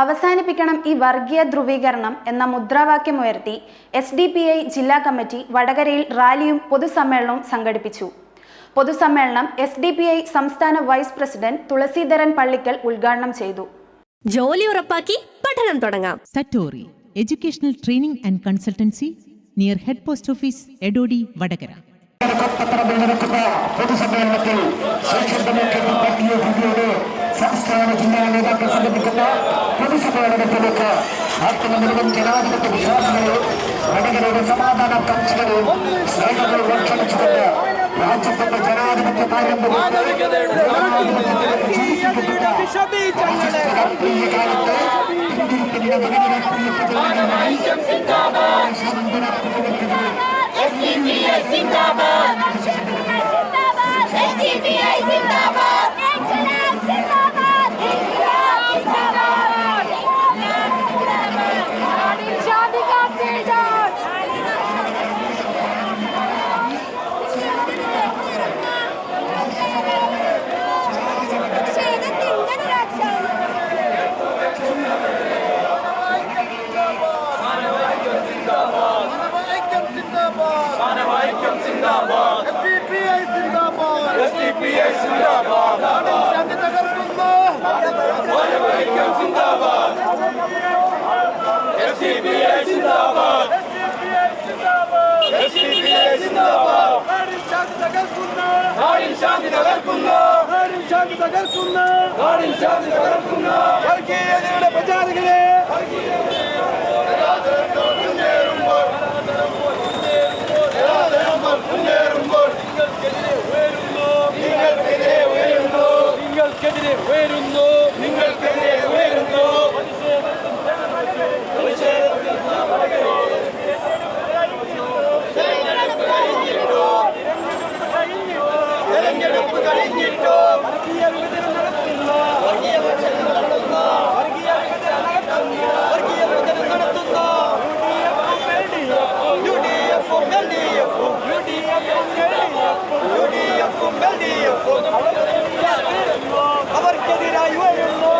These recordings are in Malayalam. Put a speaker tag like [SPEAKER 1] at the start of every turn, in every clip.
[SPEAKER 1] അവസാനിപ്പിക്കണം ഈ വർഗീയ ധ്രുവീകരണം എന്ന മുദ്രാവാക്യമുയർത്തി എസ് ഡി പി ഐ ജില്ലാ കമ്മിറ്റി വടകരയിൽ റാലിയും പൊതുസമ്മേളനവും സംഘടിപ്പിച്ചു. പൊതുസമ്മേളനം എസ് ഡി പി ഐ സംസ്ഥാന വൈസ് പ്രസിഡന്റ് തുളസീധരൻ പള്ളിക്കൽ ഉദ്ഘാടനം ചെയ്തു.
[SPEAKER 2] ജോലി ഉറപ്പാക്കി പഠനം തുടങ്ങാം.
[SPEAKER 3] Satori educational training and consultancy near head post office
[SPEAKER 4] Edodi Vatakara. പൊതുസമ്മേളനത്തിൽ സംസ്ഥാന ജില്ലാ ಪ್ರತಿಸಂಘಟಿಸುತ್ತಾ ಪುರುಷರವರ ಮೂಲಕ ಆತ್ಮ ನಿರಂಜನಾಧಿಪತಿ ವಿಶ್ವಾಸಗಳು ನಡೆಗಳಿಗೆ ಸಮಾಧಾನ ಕಂಚಿಗಳು ಸೈನ್ಯಗಳು ರಕ್ಷಣಿಸಿಕೊಂಡ ರಾಜ್ಯದಲ್ಲಿ ಜನಾಧಿಪತ್ಯ
[SPEAKER 5] SCPA Zindabad! SCPA Zindabad!
[SPEAKER 6] ശാന്തി തകർക്കുന്ന വർഗീയതയുടെ പ്രചാരകരെ നിങ്ങൾക്കെതിരെ ഉയരുന്നു നിങ്ങൾക്കെതിരെ ഉയരുന്നു തെരഞ്ഞെടുപ്പ് കഴിഞ്ഞിട്ടോ വർഗീയ വിഭജനം നടത്തുന്ന വർഗീയ വിഭജനം നടത്തുന്ന വർഗീയ വിഭജനം നടത്തുന്ന വർഗീയ വിഭജനം നടത്തുന്ന യു ഡി എഫും എൽ ഡി എഫും യു ഡി എഫും യു ഡി എഫും എൽ ഡി എഫും അവർക്കെതിരായി വരുന്നു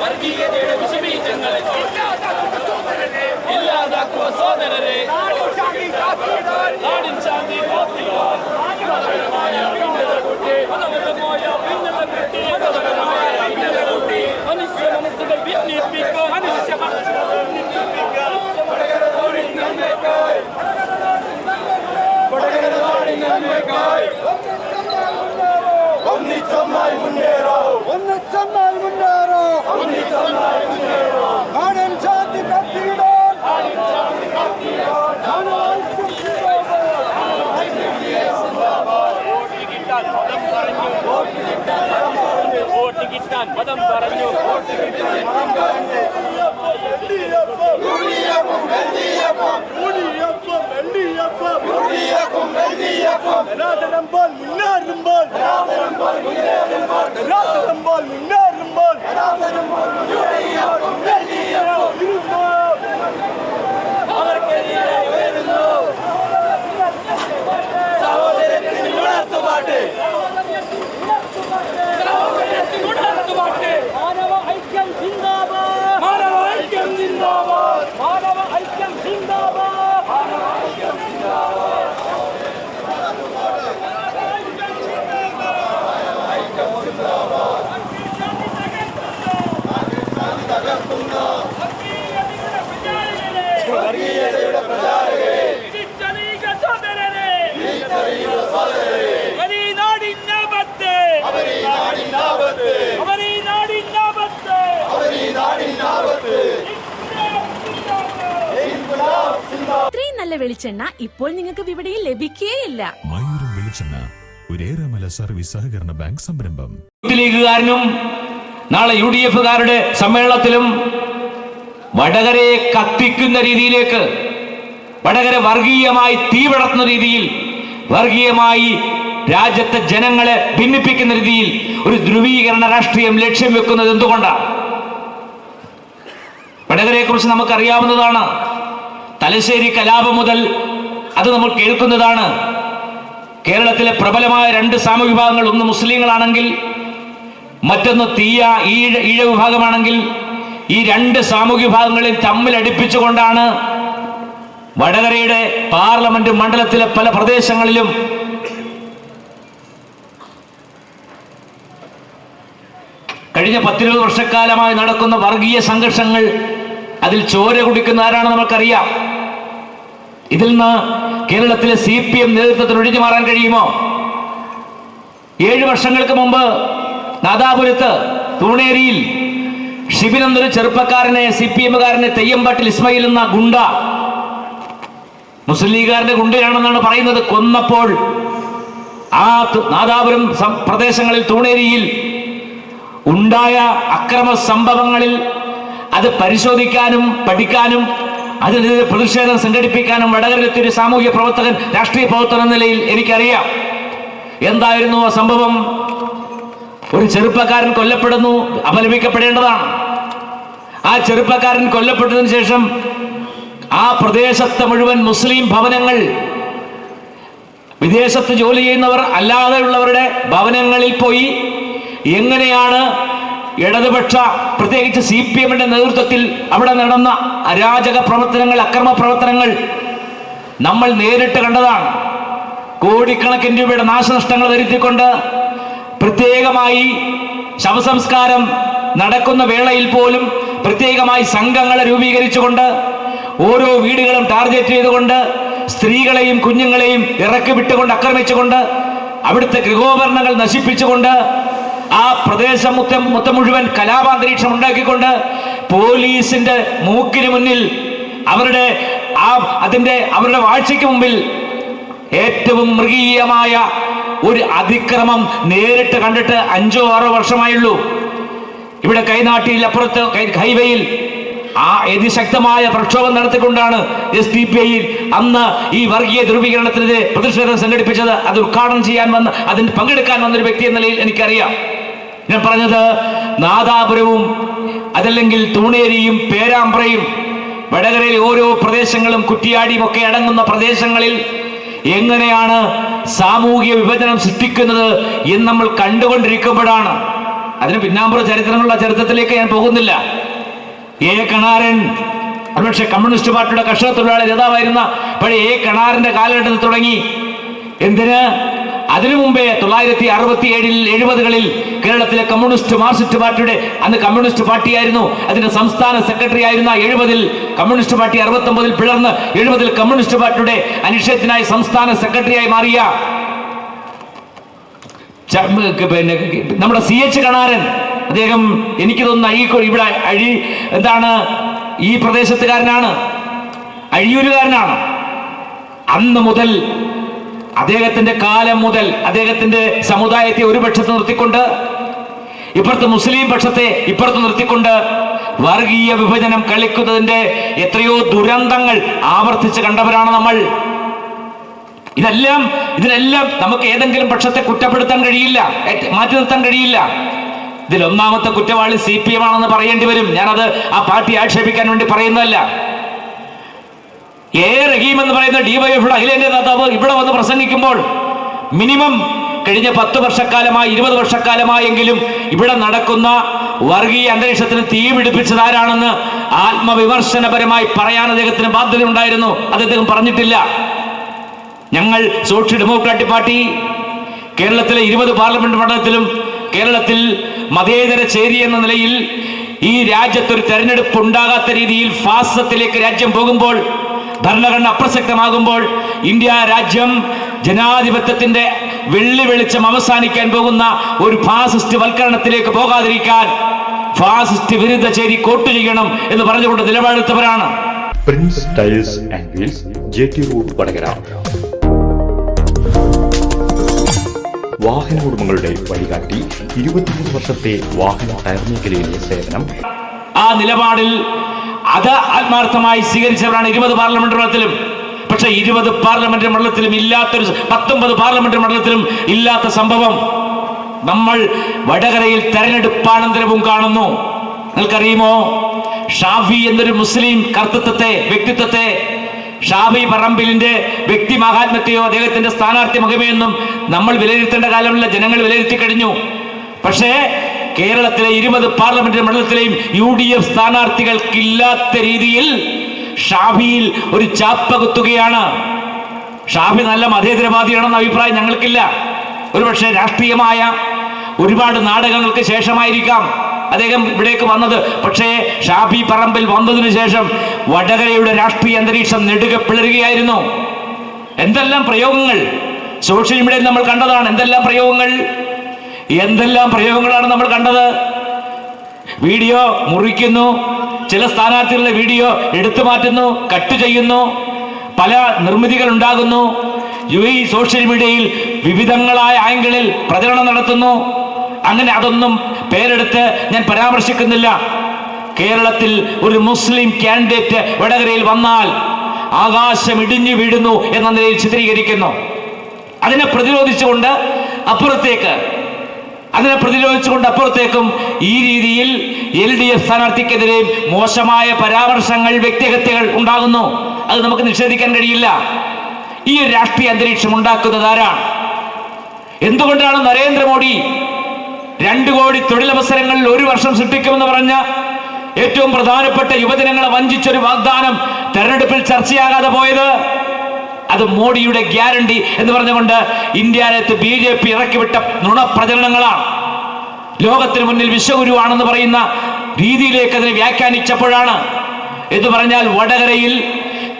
[SPEAKER 6] വർഗീയതയുടെ വിഷബീജങ്ങളെ ഇല്ലാതാക്കുക സോദരരെ നാടിൻ ശാന്തി കാത്തിടാൻ മതപരമായ ഭിന്നത കൂട്ടി മതപരമായ ഭിന്നത കൂട്ടി മതപരമായ ഭിന്നത കൂട്ടി മനുഷ്യ മനസ്സുകൾ ഭിന്നിപ്പിക്കാൻ മനുഷ്യ മനസ്സുകൾ ഭിന്നിപ്പിക്കാൻ വടകര നാടിൻ നന്മയ്ക്കായി വടകര നാടിൻ നന്മയ്ക്കായി ഒന്നിച്ചൊന്നായി മുന്നേറോ ഒന്നിച്ചൊന്നായി മുന്നേറോ ഒന്നിച്ചൊന്നായി മുന്നേറോ നാടൻ ശാന്തി കത്തിയിടാൻ വോട്ട് കിട്ടാൻ മതം പറഞ്ഞു. വോട്ട് കിട്ടാൻ മതം പറഞ്ഞു മുന്നേറുമ്പോൾ മുന്നേറുമ്പോൾ മുന്നേറുമ്പോൾ മുന്നേറുമ്പോൾ അവർക്കെതിരെ വരുന്നു സഹോദരത്തിന് ഉണർത്തുപാട്ട്
[SPEAKER 2] നല്ല വെളിച്ചെണ്ണ ഇപ്പോൾ നിങ്ങൾക്ക് വിപണിയിൽ ലഭിക്കുകയില്ല
[SPEAKER 7] മയൂരം വെളിച്ചെണ്ണ ഒരേറെമല സർവീസ് സഹകരണ ബാങ്ക് സംരംഭം.
[SPEAKER 8] യൂത്ത് ലീഗുകാരനും നാളെ യു ഡി എഫുകാരുടെ സമ്മേളനത്തിലും വടകരയെ കത്തിക്കുന്ന രീതിയിലേക്ക് വടകര വർഗീയമായി തീപിടത്തുന്ന രീതിയിൽ വർഗീയമായി രാജ്യത്തെ ജനങ്ങളെ ഭിന്നിപ്പിക്കുന്ന രീതിയിൽ ഒരു ധ്രുവീകരണ രാഷ്ട്രീയം ലക്ഷ്യം വെക്കുന്നത് എന്തുകൊണ്ടാണ് വടകരയെക്കുറിച്ച് നമുക്കറിയാവുന്നതാണ് തലശ്ശേരി കലാപം മുതൽ അത് നമ്മൾ കേൾക്കുന്നതാണ്. കേരളത്തിലെ പ്രബലമായ രണ്ട് സാമവിഭാഗങ്ങൾ വിഭാഗങ്ങൾ ഒന്ന് മുസ്ലിങ്ങളാണെങ്കിൽ മറ്റൊന്ന് തീയ ഈഴ ഈഴ വിഭാഗമാണെങ്കിൽ ഈ രണ്ട് സാമൂഹ്യ വിഭാഗങ്ങളിൽ തമ്മിൽ അടുപ്പിച്ചുകൊണ്ടാണ് വടകരയുടെ പാർലമെന്റ് മണ്ഡലത്തിലെ പല പ്രദേശങ്ങളിലും കഴിഞ്ഞ പത്തിരുപത് വർഷക്കാലമായി നടക്കുന്ന വർഗീയ സംഘർഷങ്ങൾ അതിൽ ചോര കുടിക്കുന്ന ആരാണ് നമുക്കറിയാം ഇതിൽ നിന്ന് കേരളത്തിലെ സി പി എം നേതൃത്വത്തിന് ഒഴിഞ്ഞു മാറാൻ കഴിയുമോ? ഏഴ് വർഷങ്ങൾക്ക് മുമ്പ് നാദാപുരത്ത് തൂണേരിയിൽ ഷിബിൻ എന്നൊരു ചെറുപ്പക്കാരനെ സി പി എമ്മുകാരനെ തെയ്യമ്പാട്ടിൽ ഇസ്മയിൽ എന്ന ഗുണ്ട മുസ്ലിം ലീഗുകാരന്റെ ഗുണ്ടയാണെന്നാണ് പറയുന്നത് കൊന്നപ്പോൾ ആ നാദാപുരം പ്രദേശങ്ങളിൽ തൂണേരിയിൽ ഉണ്ടായ അക്രമ സംഭവങ്ങളിൽ അത് പരിശോധിക്കാനും പഠിക്കാനും അതിനെതിരെ പ്രതിഷേധം സംഘടിപ്പിക്കാനും വടകരയിലെത്തിയ ഒരു സാമൂഹ്യ പ്രവർത്തകൻ രാഷ്ട്രീയ പ്രവർത്തകൻ എന്ന നിലയിൽ എനിക്കറിയാം. എന്തായിരുന്നു ആ സംഭവം? ഒരു ചെറുപ്പക്കാരൻ കൊല്ലപ്പെടുന്നു അപലപിക്കപ്പെടേണ്ടതാണ്. ആ ചെറുപ്പക്കാരൻ കൊല്ലപ്പെട്ടതിന് ശേഷം ആ പ്രദേശത്തെ മുഴുവൻ മുസ്ലിം ഭവനങ്ങൾ വിദേശത്ത് ജോലി ചെയ്യുന്നവർ അല്ലാതെയുള്ളവരുടെ ഭവനങ്ങളിൽ പോയി എങ്ങനെയാണ് ഇടതുപക്ഷ പ്രത്യേകിച്ച് സി പി എമ്മിന്റെ നേതൃത്വത്തിൽ അവിടെ നടന്ന അരാജക പ്രവർത്തനങ്ങൾ അക്രമ പ്രവർത്തനങ്ങൾ നമ്മൾ നേരിട്ട് കണ്ടതാണ്. കോടിക്കണക്കിന് രൂപയുടെ നാശനഷ്ടങ്ങൾ വരുത്തിക്കൊണ്ട് പ്രത്യേകമായി ശവസംസ്കാരം നടക്കുന്ന വേളയിൽ പോലും പ്രത്യേകമായി സംഘങ്ങളെ രൂപീകരിച്ചുകൊണ്ട് ഓരോ വീടുകളും ടാർഗറ്റ് ചെയ്തുകൊണ്ട് സ്ത്രീകളെയും കുഞ്ഞുങ്ങളെയും ഇറക്കി വിട്ടുകൊണ്ട് ആക്രമിച്ചുകൊണ്ട് അവിടുത്തെ ഗൃഹോപകരണങ്ങൾ നശിപ്പിച്ചുകൊണ്ട് ആ പ്രദേശം മൊത്തം മൊത്തം മുഴുവൻ കലാപാന്തരീക്ഷം ഉണ്ടാക്കിക്കൊണ്ട് പോലീസിന്റെ മൂക്കിന് മുന്നിൽ അവരുടെ ആ അതിന്റെ അവരുടെ വാഴ്ചയ്ക്ക് മുമ്പിൽ ഏറ്റവും മൃഗീയമായ ഒരു അതിക്രമം നേരിട്ട് കണ്ടിട്ട് അഞ്ചോ ആറോ വർഷമായുള്ളൂ. ഇവിടെ കൈനാട്ടിയിൽ അപ്പുറത്ത് ഹൈവേയിൽ ആ അതിശക്തമായ പ്രക്ഷോഭം നടത്തിക്കൊണ്ടാണ് എസ് ഡി പി ഐയിൽ അന്ന് ഈ വർഗീയ ധ്രുവീകരണത്തിനെതിരെ പ്രതിഷേധം സംഘടിപ്പിച്ചത്. അത് ഉദ്ഘാടനം ചെയ്യാൻ വന്ന് അതിന് പങ്കെടുക്കാൻ വന്നൊരു വ്യക്തി എന്ന നിലയിൽ എനിക്കറിയാം. ഞാൻ പറഞ്ഞത് നാദാപുരവും അതല്ലെങ്കിൽ തൂണേരിയും പേരാമ്പ്രയും വടകരയിലെ ഓരോ പ്രദേശങ്ങളും കുറ്റിയാടിയും ഒക്കെ അടങ്ങുന്ന പ്രദേശങ്ങളിൽ എങ്ങനെയാണ് സാമൂഹിക വിഭജനം സൃഷ്ടിക്കുന്നത് എന്ന് നമ്മൾ കണ്ടുകൊണ്ടിരിക്കുമ്പോഴാണ്. അതിന് പിന്നാമ്പുറ ചരിത്രങ്ങളുള്ള ചരിത്രത്തിലേക്ക് ഞാൻ പോകുന്നില്ല. എ. കണാരൻ ഒരുപക്ഷെ കമ്മ്യൂണിസ്റ്റ് പാർട്ടിയുടെ കർഷക തൊഴിലാളി നേതാവായിരുന്ന പഴയ എ. കണാറിന്റെ കാലഘട്ടത്തിൽ തുടങ്ങി. എന്തിന്? അതിനു മുമ്പേ തൊള്ളായിരത്തി അറുപത്തി ഏഴിൽ എഴുപതുകളിൽ കേരളത്തിലെ കമ്മ്യൂണിസ്റ്റ് മാർക്സിസ്റ്റ് പാർട്ടിയുടെ അന്ന് കമ്മ്യൂണിസ്റ്റ് പാർട്ടിയായിരുന്നു. അതിന്റെ സംസ്ഥാന സെക്രട്ടറി ആയിരുന്ന എഴുപതിൽ കമ്മ്യൂണിസ്റ്റ് പാർട്ടി അറുപത്തി ഒമ്പതിൽ പിളർന്ന് എഴുപതിൽ കമ്മ്യൂണിസ്റ്റ് പാർട്ടിയുടെ അനിശ്ചയത്തിനായി സംസ്ഥാന സെക്രട്ടറിയായി മാറിയ പിന്നെ നമ്മുടെ സി എച്ച് കണാരൻ. അദ്ദേഹം എനിക്ക് തോന്നുന്നു ഇവിടെ അഴി എന്താണ് ഈ പ്രദേശത്തുകാരനാണ്. അഴിയൂരുകാരനാണ്. അന്ന് മുതൽ അദ്ദേഹത്തിന്റെ കാലം മുതൽ അദ്ദേഹത്തിന്റെ സമുദായത്തെ ഒരു പക്ഷത്ത് നിർത്തിക്കൊണ്ട് ഇപ്പുറത്ത് മുസ്ലിം പക്ഷത്തെ ഇപ്പുറത്ത് നിർത്തിക്കൊണ്ട് വർഗീയ വിഭജനം കളിക്കുന്നതിന്റെ എത്രയോ ദുരന്തങ്ങൾ ആവർത്തിച്ച് കണ്ടവരാണ് നമ്മൾ. ഇതെല്ലാം ഇതിനെല്ലാം നമുക്ക് ഏതെങ്കിലും പക്ഷത്തെ കുറ്റപ്പെടുത്താൻ കഴിയില്ല മാറ്റി നിർത്താൻ കഴിയില്ല. ഇതിൽ ഒന്നാമത്തെ കുറ്റവാളി സി പി എം ആണെന്ന് പറയേണ്ടി വരും. ഞാനത് ആ പാർട്ടി ആക്ഷേപിക്കാൻ വേണ്ടി പറയുന്നതല്ല. എ റഹീം എന്ന് പറയുന്ന ഡിവൈഎഫിയുടെ അഖിലേന്ത്യാ നേതാവ് ഇവിടെ വന്ന് പ്രസംഗിക്കുമ്പോൾ മിനിമം കഴിഞ്ഞ പത്ത് വർഷക്കാലമായി ഇരുപത് വർഷക്കാലമായെങ്കിലും ഇവിടെ നടക്കുന്ന വർഗീയ അന്തരീക്ഷത്തിന് തീ പിടിപ്പിച്ചത് ആരാണെന്ന് ആത്മവിമർശനപരമായി പറയാൻ അദ്ദേഹത്തിന് ബാധ്യത ഉണ്ടായിരുന്നു അദ്ദേഹം പറഞ്ഞിട്ടില്ല. ഞങ്ങൾ സോഷ്യൽ ഡെമോക്രാറ്റിക് പാർട്ടി കേരളത്തിലെ ഇരുപത് പാർലമെന്റ് മണ്ഡലത്തിലും കേരളത്തിൽ മതേതര ചേരി എന്ന നിലയിൽ ഈ രാജ്യത്തൊരു തെരഞ്ഞെടുപ്പ് ഉണ്ടാകാത്ത രീതിയിൽ ഫാസത്തിലേക്ക് രാജ്യം പോകുമ്പോൾ ഭരണഘടന അപ്രസക്തമാകുമ്പോൾ ഇന്ത്യ രാജ്യം ജനാധിപത്യത്തിന്റെ വെള്ളി വെളിച്ചം അവസാനിക്കാൻ പോകുന്ന ഒരു ഫാസിസ്റ്റ് വൽക്കരണത്തിലേക്ക് പോകാതിരിക്കാൻ ഫാസിസ്റ്റ് വിരുദ്ധ ചേരി കോട്ട് ചെയ്യണം എന്ന് പറഞ്ഞുകൊണ്ട് നിലപാടെടുത്തവരാണ്.
[SPEAKER 9] Prince tiles and wheels J T road Vatakara. വാഹന ഉടമകളുടെ വഴികാട്ടി ഇരുപത്തിമൂന്ന് വർഷത്തെ വാഹന ടയർ മേഖലയിലെ സേവനം.
[SPEAKER 8] ആ നിലപാടിൽ അത് ആത്മാർത്ഥമായി സ്വീകരിച്ചവരാണ് ഇരുപത് പാർലമെന്റ് മണ്ഡലത്തിലും. പക്ഷേ ഇരുപത് പാർലമെന്റ് മണ്ഡലത്തിലും ഇല്ലാത്തൊരു പത്തൊമ്പത് പാർലമെന്റ് മണ്ഡലത്തിലും ഇല്ലാത്ത സംഭവം നമ്മൾ വടകരയിൽ തെരഞ്ഞെടുപ്പാനന്തരവും കാണുന്നു. നിങ്ങൾക്കറിയുമോ? ഷാഫി എന്നൊരു മുസ്ലിം കർത്തൃത്വത്തെ വ്യക്തിത്വത്തെ ഷാഫി പറമ്പിലിന്റെ വ്യക്തി മഹാത്മത്തെയോ അദ്ദേഹത്തിന്റെ സ്ഥാനാർത്ഥി മുഖമേയെന്നും നമ്മൾ വിലയിരുത്തേണ്ട കാലമുള്ള ജനങ്ങൾ വിലയിരുത്തി കഴിഞ്ഞു. പക്ഷേ കേരളത്തിലെ ഇരുപത് പാർലമെന്റ് മണ്ഡലത്തിലെയും യു ഡി എഫ് സ്ഥാനാർത്ഥികൾക്കില്ലാത്ത രീതിയിൽ ഷാഫിയിൽ ഒരു ചാപ്പ കുത്തുകയാണ്. ഷാഫി നല്ല മതേതരവാദിയാണെന്ന അഭിപ്രായം ഞങ്ങൾക്കില്ല. ഒരുപക്ഷെ രാഷ്ട്രീയമായ ഒരുപാട് നാടകങ്ങൾക്ക് ശേഷമായിരിക്കാം അദ്ദേഹം ഇവിടേക്ക് വന്നത്. പക്ഷേ ഷാഫി പറമ്പിൽ വന്നതിന് ശേഷം വടകരയുടെ രാഷ്ട്രീയ അന്തരീക്ഷം നെടുകെ പിളരുകയായിരുന്നു എന്തെല്ലാം പ്രയോഗങ്ങൾ? സോഷ്യൽ മീഡിയയിൽ നമ്മൾ കണ്ടതാണ് എന്തെല്ലാം പ്രയോഗങ്ങൾ? എന്തെല്ലാം പ്രയോഗങ്ങളാണ് നമ്മൾ കണ്ടത്? വീഡിയോ മുറിക്കുന്നു ചില സ്ഥാനാർത്ഥികളുടെ വീഡിയോ എടുത്തു മാറ്റുന്നു കട്ട് ചെയ്യുന്നു പല നിർമ്മിതികൾ ഉണ്ടാകുന്നു യു ഈ സോഷ്യൽ മീഡിയയിൽ വിവിധങ്ങളായ ആംഗിളിൽ പ്രചരണം നടത്തുന്നു. അങ്ങനെ അതൊന്നും പേരെടുത്ത് ഞാൻ പരാമർശിക്കുന്നില്ല. കേരളത്തിൽ ഒരു മുസ്ലിം കാൻഡിഡേറ്റ് വടകരയിൽ വന്നാൽ ആകാശം ഇടിഞ്ഞു വീഴുന്നു എന്ന നിലയിൽ ചിത്രീകരിക്കുന്നു. അതിനെ പ്രതിരോധിച്ചുകൊണ്ട് അപ്പുറത്തേക്ക് അതിനെ പ്രതിരോധിച്ചുകൊണ്ട് അപ്പുറത്തേക്കും ഈ രീതിയിൽ എൽ ഡി എഫ് സ്ഥാനാർത്ഥിക്കെതിരെ മോശമായ പരാമർശങ്ങൾ വ്യക്തിഹത്യകൾ ഉണ്ടാകുന്നു. അത് നമുക്ക് നിഷേധിക്കാൻ കഴിയില്ല. ഈ ഒരു രാഷ്ട്രീയ അന്തരീക്ഷം ഉണ്ടാക്കുന്നത് ആരാണ്? എന്തുകൊണ്ടാണ് നരേന്ദ്രമോദി രണ്ടു കോടി തൊഴിലവസരങ്ങളിൽ ഒരു വർഷം സൃഷ്ടിക്കുമെന്ന് പറഞ്ഞ ഏറ്റവും പ്രധാനപ്പെട്ട യുവജനങ്ങളെ വഞ്ചിച്ചൊരു വാഗ്ദാനം തെരഞ്ഞെടുപ്പിൽ ചർച്ചയാകാതെ പോയത്? അത് മോഡിയുടെ ഗ്യാരണ്ടി എന്ന് പറഞ്ഞുകൊണ്ട് ഇന്ത്യയിലത്ത് ബി ജെ പി ഇറക്കിവിട്ട നുണപ്രചരണങ്ങളാണ്. ലോകത്തിന് മുന്നിൽ വിശ്വഗുരുവാണെന്ന് പറയുന്ന രീതിയിലേക്ക് അതിനെ വ്യാഖ്യാനിച്ചപ്പോഴാണ് എന്ന് പറഞ്ഞാൽ വടകരയിൽ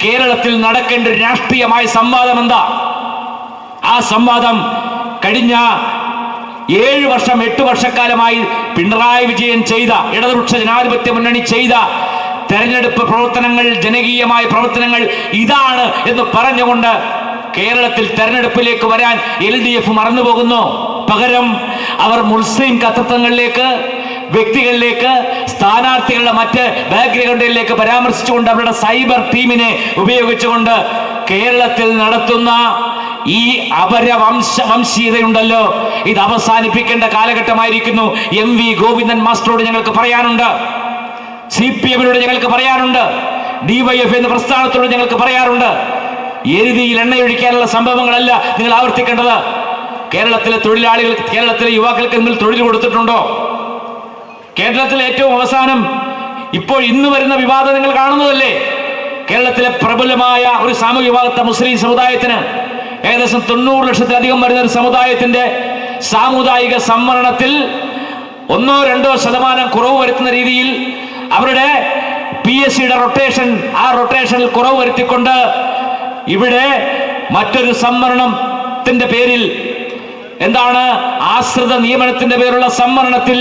[SPEAKER 8] കേരളത്തിൽ നടക്കേണ്ട ഒരു രാഷ്ട്രീയമായ സംവാദം എന്താ? ആ സംവാദം കഴിഞ്ഞ ഏഴ് വർഷം എട്ട് വർഷക്കാലമായി പിണറായി വിജയൻ ചെയ്ത ഇടതുപക്ഷ ജനാധിപത്യ മുന്നണി ചെയ്ത തെരഞ്ഞെടുപ്പ് പ്രവർത്തനങ്ങൾ ജനകീയമായ പ്രവർത്തനങ്ങൾ ഇതാണ് എന്ന് പറഞ്ഞുകൊണ്ട് കേരളത്തിൽ തെരഞ്ഞെടുപ്പിലേക്ക് വരാൻ എൽ ഡി എഫ് മറന്നുപോകുന്നു. പകരം അവർ മുസ്ലിം കത്തത്വങ്ങളിലേക്ക് വ്യക്തികളിലേക്ക് സ്ഥാനാർത്ഥികളുടെ മറ്റ് ബാക്ക്ഗ്രൗണ്ടിലേക്ക് പരാമർശിച്ചുകൊണ്ട് അവരുടെ സൈബർ ടീമിനെ ഉപയോഗിച്ചുകൊണ്ട് കേരളത്തിൽ നടത്തുന്ന ഈ അപര അപരവംശ വംശീയതയുണ്ടല്ലോ. ഇത് അവസാനിപ്പിക്കേണ്ട കാലഘട്ടമായിരിക്കുന്നു. എം വി ഗോവിന്ദൻ മാസ്റ്ററോട് ഞങ്ങൾക്ക് പറയാനുണ്ട്. സി പി എമ്മിനോട് ഞങ്ങൾക്ക് പറയാനുണ്ട്. ഡിവൈഎഫ് എന്ന പ്രസ്ഥാനത്തോട് ഞങ്ങൾക്ക് പറയാറുണ്ട്. എരുതിയിൽ എണ്ണയൊഴിക്കാനുള്ള സംഭവങ്ങളല്ല നിങ്ങൾ ആവർത്തിക്കേണ്ടത്. കേരളത്തിലെ തൊഴിലാളികൾ കേരളത്തിലെ യുവാക്കൾക്ക് നിങ്ങൾ തൊഴിൽ കൊടുത്തിട്ടുണ്ടോ? കേരളത്തിലെ ഏറ്റവും അവസാനം ഇപ്പോൾ ഇന്ന് വരുന്ന വിവാദം നിങ്ങൾ കാണുന്നതല്ലേ? കേരളത്തിലെ പ്രബലമായ ഒരു സാമൂഹ്യ വിഭാഗത്തെ മുസ്ലിം സമുദായത്തിന് ഏകദേശം തൊണ്ണൂറ് ലക്ഷത്തിലധികം വരുന്ന ഒരു സമുദായത്തിന്റെ സാമുദായിക സംവരണത്തിൽ ഒന്നോ രണ്ടോ ശതമാനം കുറവ് വരുത്തുന്ന രീതിയിൽ അവരുടെ പി എസ് സിയുടെ റൊട്ടേഷൻ ആ റൊട്ടേഷനിൽ കുറവ് വരുത്തിക്കൊണ്ട് ഇവിടെ മറ്റൊരു സംവരണത്തിന്റെ പേരിൽ എന്താണ് ആശ്രിത നിയമനത്തിന്റെ പേരുള്ള സംവരണത്തിൽ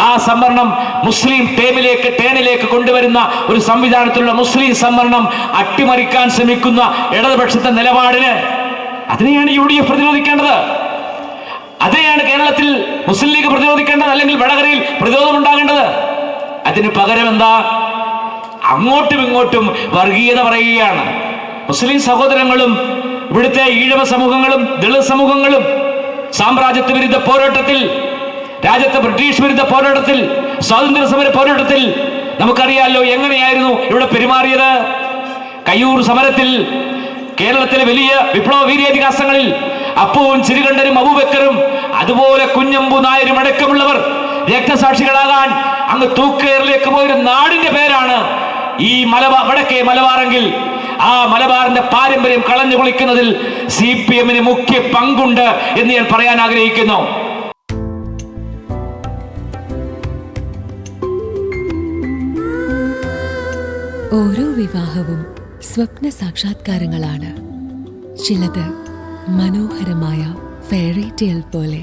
[SPEAKER 8] ആ സംവരണം മുസ്ലിം ടേമിലേക്ക് ടേണിലേക്ക് കൊണ്ടുവരുന്ന ഒരു സംവിധാനത്തിലുള്ള മുസ്ലിം സംവരണം അട്ടിമറിക്കാൻ ശ്രമിക്കുന്ന ഇടതുപക്ഷത്തെ നിലപാടിന് അതിനെയാണ് യു ഡി എഫ് പ്രതിരോധിക്കേണ്ടത്. അതിനെയാണ് കേരളത്തിൽ മുസ്ലിം ലീഗ് പ്രതിരോധിക്കേണ്ടത് അല്ലെങ്കിൽ വടകരയിൽ പ്രതിരോധം ഉണ്ടാകേണ്ടത് അതിന് പകരം എന്താ? അങ്ങോട്ടും ഇങ്ങോട്ടും വർഗീയത പറയുകയാണ്. മുസ്ലിം സഹോദരങ്ങളും ഇവിടുത്തെ ഈഴവ സമൂഹങ്ങളും ദളിത് സമൂഹങ്ങളും സാമ്രാജ്യത്വ വിരുദ്ധ പോരാട്ടത്തിൽ രാജ്യത്തെ ബ്രിട്ടീഷ് വിരുദ്ധ പോരാട്ടത്തിൽ സ്വാതന്ത്ര്യ സമര പോരാട്ടത്തിൽ നമുക്കറിയാലോ എങ്ങനെയായിരുന്നു ഇവിടെ പെരുമാറിയത്? കയ്യൂർ സമരത്തിൽ കേരളത്തിലെ വലിയ വിപ്ലവ വീര്യാതിഹാസങ്ങളിൽ അപ്പുവും ചിരുകണ്ഠനും അബൂബക്കറും അതുപോലെ കുഞ്ഞമ്പു നായരും അടക്കമുള്ളവർ രക്തസാക്ഷികളാകാൻ അങ്ങ് തൂക്കേറിലേക്ക് പോയൊരു നാടിന്റെ പേരാണ് ഈ മലബാർ വടക്കേ മലബാറെങ്കിൽ ആ മലബാറിന്റെ പാരമ്പര്യം കളഞ്ഞു കുളിക്കുന്നതിൽ സി പി എമ്മിന് മുഖ്യ പങ്കുണ്ട് എന്ന് ഞാൻ പറയാൻ ആഗ്രഹിക്കുന്നു.
[SPEAKER 10] ഓരോ വിവാഹവും സ്വപ്ന സാക്ഷാത്കാരങ്ങളാണ്. ചിലത് മനോഹരമായ ഫെയറി ടെയിൽ പോലെ.